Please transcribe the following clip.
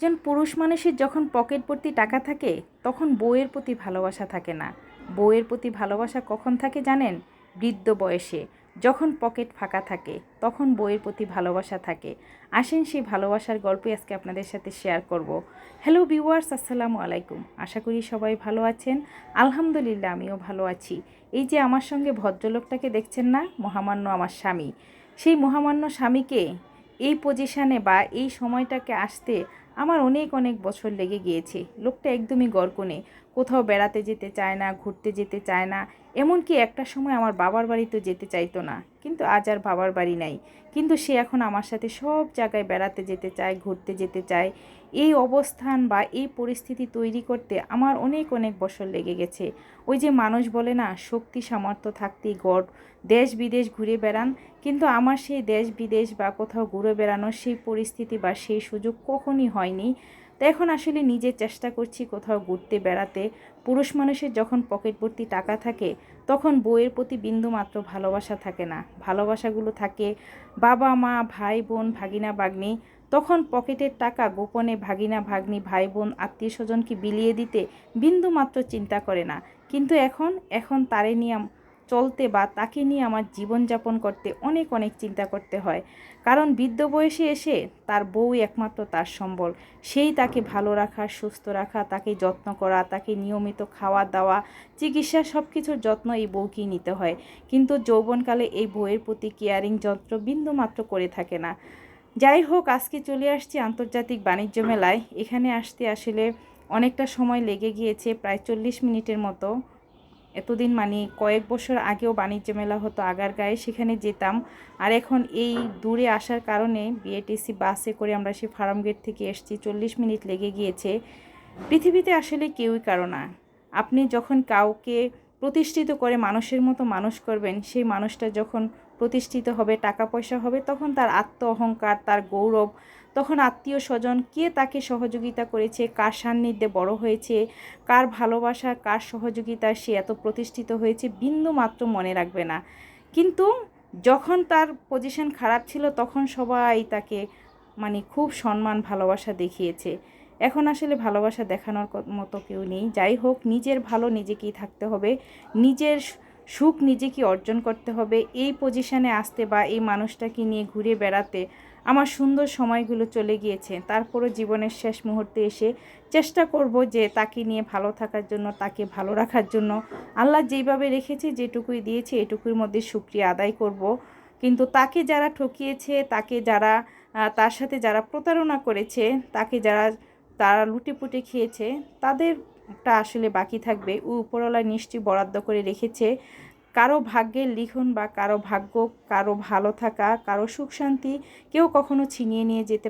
একজন পুরুষ মানুষের যখন পকেট ভর্তি টাকা থাকে, তখন বউয়ের প্রতি ভালোবাসা থাকে না। বউয়ের প্রতি ভালোবাসা কখন থাকে জানেন? বৃদ্ধ বয়সে। যখন পকেট ফাঁকা থাকে, তখন বইয়ের প্রতি ভালোবাসা থাকে। আসেন সেই ভালোবাসার গল্পই আজকে আপনাদের সাথে শেয়ার করব। হ্যালো ভিউয়ার্স আসসালামু আলাইকুম। আশা করি সবাই ভালো আছেন। আলহামদুলিল্লাহ, আমিও ভালো আছি। এই যে আমার সঙ্গে ভদ্রলোকটাকে দেখছেন না? মহামান্য আমার স্বামী। সেই মহামান্য স্বামীকে এই পজিশানে বা এই সময়টাকে আসতে আমার অনেক অনেক বছর লেগে গিয়েছে। লোকটা একদমই গরকনে। কোথাও বেড়াতে যেতে চায় না, ঘুরতে যেতে চায় না। এমনকি একটা সময় আমার বাবার বাড়িতেও যেতে চাইতো না, কিন্তু আজ আর বাবার বাড়ি নাই। কিন্তু সে এখন আমার সাথে সব জায়গায় বেড়াতে যেতে চায়, ঘুরতে যেতে চায়। এই অবস্থান বা এই পরিস্থিতি তৈরি করতে আমার অনেক অনেক বছর লেগে গেছে। ওই যে মানুষ বলে না, শক্তি, সামর্থ্য থাকতেই গড়। দেশ, বিদেশ ঘুরে বেড়ান, কিন্তু আমার সেই দেশ, বিদেশ বা কোথাও ঘুরে বেড়ানোর সেই পরিস্থিতি বা সেই সুযোগ কখনই হয়নি। তো এখন আসলে নিজে চেষ্টা করছি কোথাও ঘুরতে, বেড়াতে। পুরুষ মানুষের যখন পকেট ভর্তি টাকা থাকে, তখন বইয়ের প্রতি বিন্দু মাত্র ভালোবাসা থাকে না। ভালোবাসাগুলো থাকে বাবা, মা, ভাই, বোন, ভাগিনা, ভাগ্নি। তখন পকেটের টাকা গোপনে ভাগিনা, ভাগ্নি, ভাই, বোন, আত্মীয় স্বজনকে বিলিয়ে দিতে বিন্দু মাত্র চিন্তা করে না। কিন্তু এখন এখন তারে নিয়ে চলতে বা তাকে নিয়ে আমার জীবনযাপন করতে অনেক অনেক চিন্তা করতে হয়। কারণ বৃদ্ধ বয়সে এসে তার বউ একমাত্র তার সম্বল। সেই তাকে ভালো রাখা, সুস্থ রাখা, তাকে যত্ন করা, তাকে নিয়মিত খাওয়া দাওয়া, চিকিৎসা সব কিছুর যত্ন এই বউকেই নিতে হয়। কিন্তু যৌবনকালে এই বউয়ের প্রতি কেয়ারিং যন্ত্র বিন্দু মাত্র করে থাকে না। যাই হোক, আজকে চলে আসছি আন্তর্জাতিক বাণিজ্য মেলায়। এখানে আসতে আসলে অনেকটা সময় লেগে গিয়েছে, প্রায় চল্লিশ মিনিটের মতো। এতদিন মানে কয়েক বছর আগেও বাণিজ্য মেলা হতো আগারগাঁয়ে সেখানে যেতাম। আর এখন এই দূরে আসার কারণে বিএটিসি বাসে করে আমরা সেই ফার্ম গেট থেকে এসছি, চল্লিশ মিনিট লেগে গিয়েছে। পৃথিবীতে আসলে কেউই কারও না। আপনি যখন কাউকে প্রতিষ্ঠিত করে মানুষের মতো মানুষ করবেন, সেই মানুষটা যখন প্রতিষ্ঠিত হবে টাকা পয়সা হবে, তখন তার আত্ম অহংকার তার গৌরব, তখন আত্মীয় স্বজন কে তাকে সহযোগিতা করেছে, কার সান্নিধ্যে বড় হয়েছে, কার ভালোবাসা, কার সহযোগিতা সে এত প্রতিষ্ঠিত হয়েছে, বিন্দু মাত্র মনে রাখবে না। কিন্তু যখন তার পজিশন খারাপ ছিল, তখন সবাই তাকে মানে খুব সম্মান, ভালোবাসা দেখিয়েছে। এখন আসলে ভালোবাসা দেখানোর মতো কেউ নেই। যাই হোক, নিজের ভালো নিজেকেই থাকতে হবে। নিজের সুখ নিজেকে অর্জন করতে হবে, এই পজিশনে আসতে বা এই মানুষটাকে নিয়ে ঘুরে বেড়াতে আমার সুন্দর সময়গুলো চলে গিয়েছে। তারপরও জীবনের শেষ মুহূর্তে এসে চেষ্টা করব যে তাকে নিয়ে ভালো থাকার জন্য, তাকে ভালো রাখার জন্য। আল্লাহ যেইভাবে রেখেছে, যেটুকুই দিয়েছে, এটুকুর মধ্যে সুক্রিয়া আদায় করব। কিন্তু তাকে যারা ঠকিয়েছে, তাকে যারা তার সাথে যারা প্রতারণা করেছে, তাকে যারা, তারা লুটেপুটে খেয়েছে তাদেরটা আসলে বাকি থাকবে। ও উপরওয়ালা নিশ্চয়ই বরাদ্দ করে রেখেছে। কারও ভাগ্যের লিখন বা কারও ভাগ্য, কারও ভালো থাকা, কারও সুখ শান্তি কেউ কখনো ছিনিয়ে নিয়ে যেতে